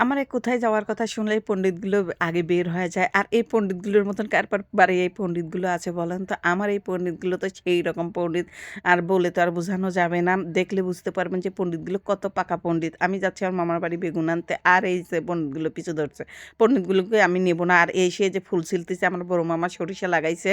আমার কোথায় যাওয়ার কথা শুনলে এই পণ্ডিতগুলো আগে বের হয়ে যায়। আর এই পণ্ডিতগুলোর মতন কারবার বারে এই পণ্ডিতগুলো আছে বলেন তো? আমার এই পণ্ডিতগুলো তো সেই রকম পণ্ডিত। আর বলে তো আর বোঝানো যাবে না। দেখলে বুঝতে পারবেন যে পণ্ডিতগুলো কত পাকা পণ্ডিত। আমি যাচ্ছি আমার মামার বাড়ি বেগুন আনতে। আর এই যে পণ্ডিতগুলো পিছু ধরছে। পণ্ডিতগুলোকে আমি নেব না। আর এই সে যে ফুল ছিলতেছে আমার বড় মামা সরিষা লাগাইছে,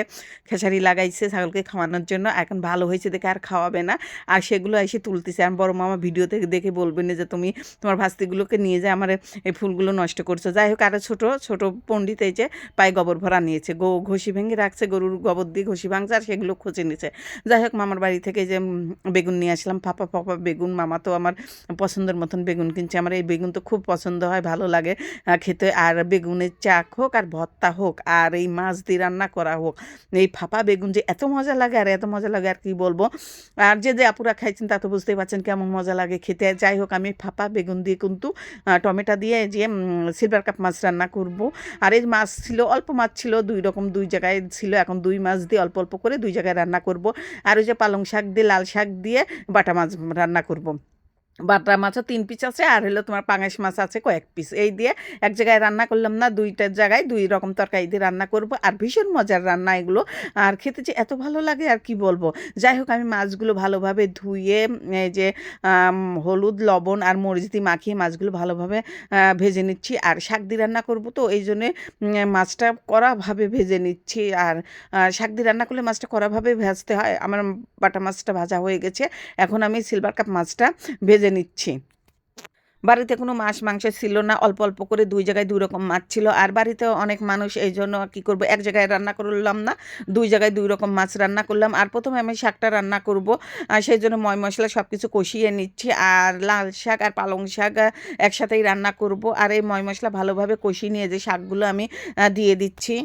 খেসারি লাগাইছে ছাগলকে খাওয়ানোর জন্য। এখন ভালো হয়েছে দেখে আর খাওয়াবে না। আর সেগুলো এসে তুলতেছে। আর বড় মামা ভিডিওতে দেখে বলবেন যে তুমি তোমার ভাস্তিগুলোকে নিয়ে যায় আমার এই ফুলগুলো নষ্ট করছ। যাই হোক আরও ছোটো ছোটো পণ্ডিত এই যে পায়ে গোবর ভরা নিয়েছে। গো, ঘষি ভেঙে রাখছে, গরুর গোবর দিয়ে ঘষি ভাঙছে আর সেগুলো খুঁজে নিয়েছে। যাই হোক, মামার বাড়ি থেকে যে বেগুন নিয়ে আসলাম। ফাপা ফাপা বেগুন, মামা তো আমার পছন্দের মতন বেগুন কিনছে। আমার এই বেগুন তো খুব পছন্দ হয়, ভালো লাগে খেতে। আর বেগুনের চাক হোক আর ভর্তা হোক আর এই মাছ দিয়ে রান্না করা হোক, এই ফাপা বেগুন যে এত মজা লাগে আর এত মজা লাগে আর কি বলব? আর যে যে আপুরা খাইছেন তা তো বুঝতেই পারছেন কেমন মজা লাগে খেতে। যাই হোক, আমি ফাপা বেগুন দিয়ে কিন্তু টমেটো দিয়ে যে সিলভার কাপ মাছ রান্না করব। আর এই মাছ ছিল, অল্প মাছ ছিল, দুই রকম, দুই জায়গায় ছিল। এখন দুই মাছ দিয়ে অল্প অল্প করে দুই জায়গায় রান্না করব। আর ওই যে পালং শাক দিয়ে, লাল শাক দিয়ে বাটা মাছ রান্না করব। বাটা মাছও তিন পিস আছে, আর হলো তোমার পাঙাশ মাছ আছে কয়েক পিস। এই দিয়ে এক জায়গায় রান্না করলাম না দুইটার জায়গায় দুই রকম তরকারি দিয়ে রান্না করব, আর ভীষণ মজার রান্না এগুলো। আর খেতে যে এত ভালো লাগে, আর কি বলব? যাই হোক, আমি মাছগুলো ভালোভাবে ধুয়ে যে হলুদ, লবণ আর মরিচ দিয়ে মাখিয়ে মাছগুলো ভালোভাবে ভেজে নিচ্ছি। আর শাক দিয়ে রান্না করব তো, এই জন্যে মাছটা কড়াভাবে ভেজে নিচ্ছি। আর শাক দিয়ে রান্না করলে মাছটা কড়াভাবে ভাজতে হয়। আমার বাটা মাছটা ভাজা হয়ে গেছে। এখন আমি সিলভার কাপ মাছটা ভেজে নিচ্ছি। বাড়িতে কোনো মাছ মাংস ছিল না, অল্প অল্প করে দুই জায়গায় দুই রকম মাছ ছিল। আর বাড়িতে অনেক মানুষ এই জন্য কী করব, এক জায়গায় রান্না করলাম না, দুই জায়গায় দুই রকম মাছ রান্না করলাম। আর প্রথমে আমি শাকটা রান্না করব, আর সেই জন্য ময় মশলা সব কিছু কষিয়ে নিচ্ছি। আর লাল শাক আর পালং শাক একসাথেই রান্না করব। আর এই ময় মশলা ভালোভাবে কষিয়ে নিয়ে যে শাকগুলো আমি দিয়ে দিচ্ছি।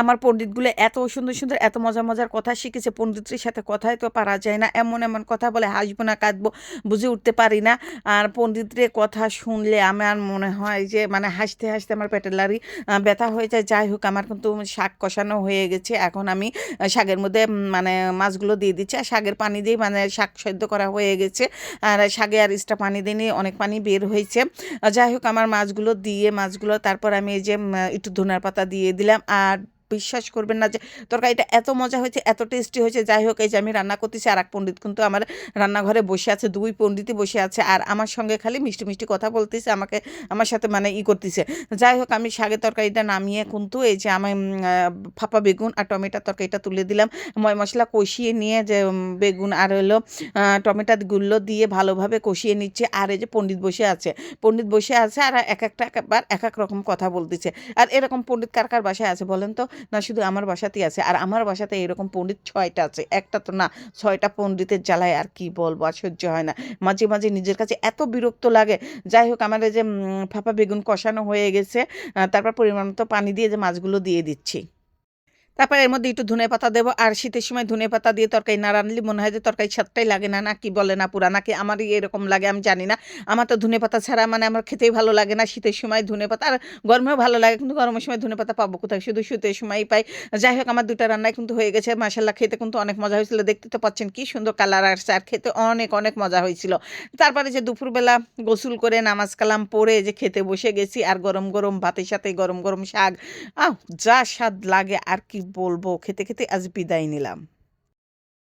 আমার পণ্ডিতগুলো এত সুন্দর সুন্দর, এত মজার মজার কথা শিখেছে পণ্ডিতের সাথে কথাই তো পারা যায় না। এমন এমন কথা বলে হাসবো না, কাঁদবো, বুঝে উঠতে পারি না। আর পণ্ডিতের কথা শুনলে আমার মনে হয় যে মানে হাসতে হাসতে আমার পেটের লারি ব্যথা হয়ে যায়। যাই হোক, আমার কিন্তু শাক কষানো হয়ে গেছে। এখন আমি শাকের মধ্যে মানে মাছগুলো দিয়ে দিচ্ছি। আর শাকের পানি দিয়ে মানে শাক সেদ্ধ করা হয়ে গেছে। আর শাকে আর এক্সট্রা পানি দিয়ে অনেক পানি বের হয়েছে। যাই হোক, আমার মাছগুলো দিয়ে, মাছগুলো তারপর আমি এই যে একটু ধনিয়ার পাতা দিয়ে দিলাম। আর বিশ্বাস করবেন না যে তরকারিটা এত মজা হয়েছে, এত টেস্টি হয়েছে, যাই হোক, এই যে আমি রান্না করতেছি আর এক পণ্ডিত কিন্তু আমার রান্নাঘরে বসে আছে, দুই পণ্ডিতই বসে আছে, আর আমার সঙ্গে খালি মিষ্টি মিষ্টি কথা বলতেছে, আমাকে, আমার সাথে মানে ই করতেছে। যাই হোক, আমি শাকের তরকারিটা নামিয়ে কিন্তু এই যে আমি ফাঁপা বেগুন আর টমেটোর তরকারিটা তুলে দিলাম। ময় মশলা কষিয়ে নিয়ে যে বেগুন আর হলো টমেটোগুলো দিয়ে ভালোভাবে কষিয়ে নিচ্ছে, আর এই যে পণ্ডিত বসে আছে। পণ্ডিত বসে আছে আর এক একটা একবার এক এক রকম কথা বলতেছে। আর এরকম পণ্ডিত কার কার বাসায় আছে বলেন তো? না শুধু আমার বাসাতেই আছে, আর আমার বাসাতে এরকম পণ্ডিত ছয়টা আছে। একটা তো না, ছয়টা পণ্ডিতের জ্বালায় আর কি বলব, আর সহ্য হয় না। মাঝে মাঝে নিজের কাছে এত বিরক্ত লাগে। যাই হোক, আমার যে ফাঁপা বেগুন কষানো হয়ে গেছে তারপর পরিমাণ মতো পানি দিয়ে যে মাছগুলো দিয়ে দিচ্ছি। তারপর এর মধ্যে একটু ধনে পাতা দেবো, আর শীতের সময় ধনে পাতা দিয়ে তরকারি না রানলে মনে হয় যে তরকারি স্বাদটাই লাগে না না কি বলে না পুরা নাকি আমারই এরকম লাগে আমি জানি না। আমার তো ধনে পাতা ছাড়া মানে আমার খেতেই ভালো লাগে না, শীতের সময় ধনে পাতা, আর গরমেও ভালো লাগে কিন্তু গরমের সময় ধনে পাতা পাবো কোথায়? শুধু শীতের সময়ই পাই। যাই হোক, আমার দুটা রান্নায় কিন্তু হয়ে গেছে মাসাল্লাহ খেতে কিন্তু অনেক মজা হয়েছিল, দেখতে তো পাচ্ছেন কি সুন্দর কালার আসছে, আর খেতে অনেক অনেক মজা হয়েছিল। তারপরে যে দুপুরবেলা গোসল করে নামাজ কালাম পরে যে খেতে বসে গেছি, আর গরম গরম ভাতের সাথে গরম গরম শাক, আহ যা স্বাদ লাগে, আর কি বলব খেতে খেতে আজ বিদায় নিলাম।